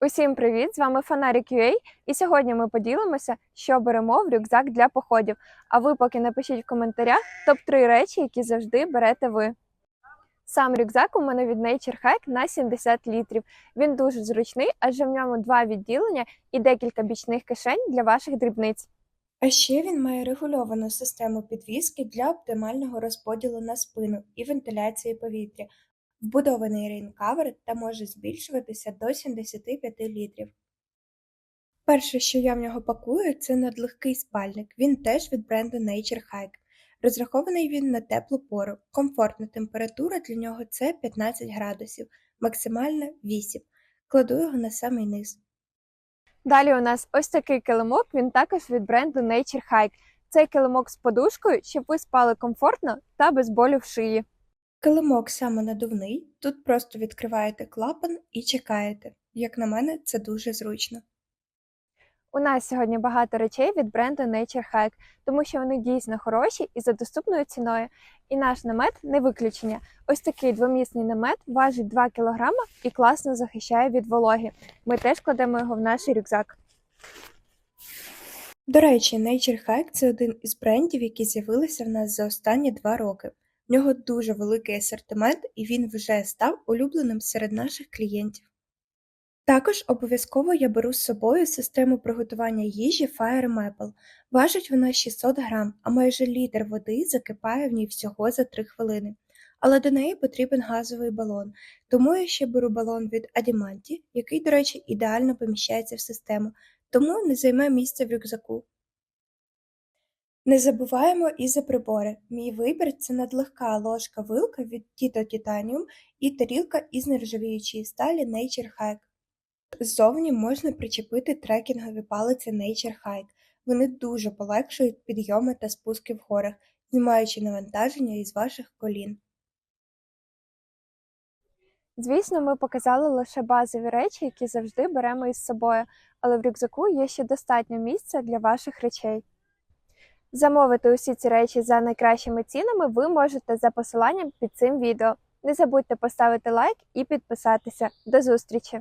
Усім привіт! З вами Фонарик UA, і сьогодні ми поділимося, що беремо в рюкзак для походів. А ви поки напишіть в коментарях топ-3 речі, які завжди берете ви. Сам рюкзак у мене від Nature Hike на 70 літрів. Він дуже зручний, адже в ньому два відділення і декілька бічних кишень для ваших дрібниць. А ще він має регульовану систему підвіски для оптимального розподілу на спину і вентиляції повітря, вбудований рейнкавер та може збільшуватися до 75 літрів. Перше, що я в нього пакую, це надлегкий спальник. Він теж від бренду Nature Hike. Розрахований він на теплу пору. Комфортна температура для нього це 15 градусів, максимальна 8. Кладу його на самий низ. Далі у нас ось такий килимок, він також від бренду Nature Hike. Цей килимок з подушкою, щоб ви спали комфортно та без болю в шиї. Килимок самонадувний, тут просто відкриваєте клапан і чекаєте. Як на мене, це дуже зручно. У нас сьогодні багато речей від бренду Nature Hike, тому що вони дійсно хороші і за доступною ціною. І наш намет не виключення. Ось такий двомісний намет важить 2 кг і класно захищає від вологи. Ми теж кладемо його в наш рюкзак. До речі, Nature Hike – це один із брендів, які з'явилися в нас за останні два роки. В нього дуже великий асортимент і він вже став улюбленим серед наших клієнтів. Також обов'язково я беру з собою систему приготування їжі Fire Maple. Важить вона 600 грам, а майже літр води закипає в ній всього за 3 хвилини. Але до неї потрібен газовий балон, тому я ще беру балон від Adimanti, який, до речі, ідеально поміщається в систему, тому не займе місця в рюкзаку. Не забуваємо і за прибори. Мій вибір це надлегка ложка вилка від Tito Titanium і тарілка із нержавіючої сталі Nature Hike. Ззовні можна причепити трекінгові палиці Nature Hike. Вони дуже полегшують підйоми та спуски в горах, знімаючи навантаження із ваших колін. Звісно, ми показали лише базові речі, які завжди беремо із собою, але в рюкзаку є ще достатньо місця для ваших речей. Замовити усі ці речі за найкращими цінами ви можете за посиланням під цим відео. Не забудьте поставити лайк і підписатися. До зустрічі!